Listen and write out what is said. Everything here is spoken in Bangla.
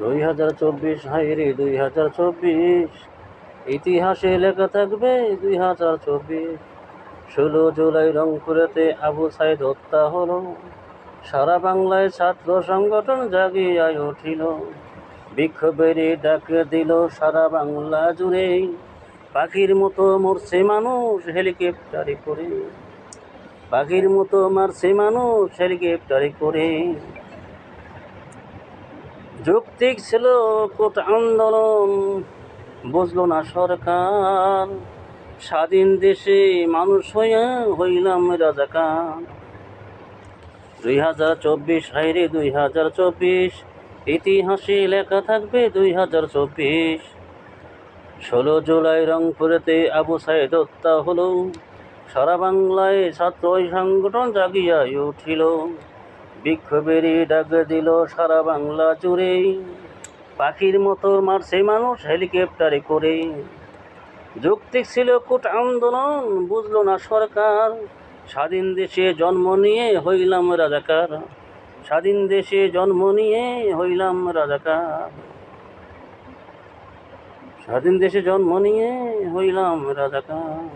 দুই হাজার চব্বিশ হাইরে দুই হাজার চব্বিশ। ইতিহাসে লেখা থাকবে দুই হাজার চব্বিশ। ষোলো জুলাই রংপুরেতে আবু সাইদ হত্যা হলো। সারা বাংলায় ছাত্র সংগঠন জাগিয়ে উঠিল। বিক্ষোভেরই ডাক দিল সারা বাংলা জুড়ে। পাখির মতো মরছে মানুষ হেলিকপ্টারে করে। পাখির মতো মারছে মানুষ হেলিকপ্টারে করে। যৌক্তিক ছিল কোট আন্দোলন, বুঝলো না সরকার। স্বাধীন দেশে মানুষ হইয়া হইলাম রাজাকার। দুই হাজার চব্বিশ হাইরে দুই হাজার চব্বিশ, ইতিহাসে লেখা থাকবে দুই হাজার চব্বিশ। ষোলো জুলাই রংপুরেতে আবু সাইদ হত্যা হলো। সারা বাংলায় ছাত্র সংগঠন জাগিয়া উঠিল। বিক্ষোভেরই ডাক দিল সারা বাংলা জুড়ে। পাখির মতো মারছে মানুষ হেলিকপ্টারে করে। যৌক্তিক ছিল কোট আন্দোলন, বুঝলো না সরকার। স্বাধীন দেশে জন্ম নিয়ে হইলাম রাজাকার। স্বাধীন দেশে জন্ম নিয়ে হইলাম রাজাকার। স্বাধীন দেশে জন্ম নিয়ে হইলাম রাজাকার।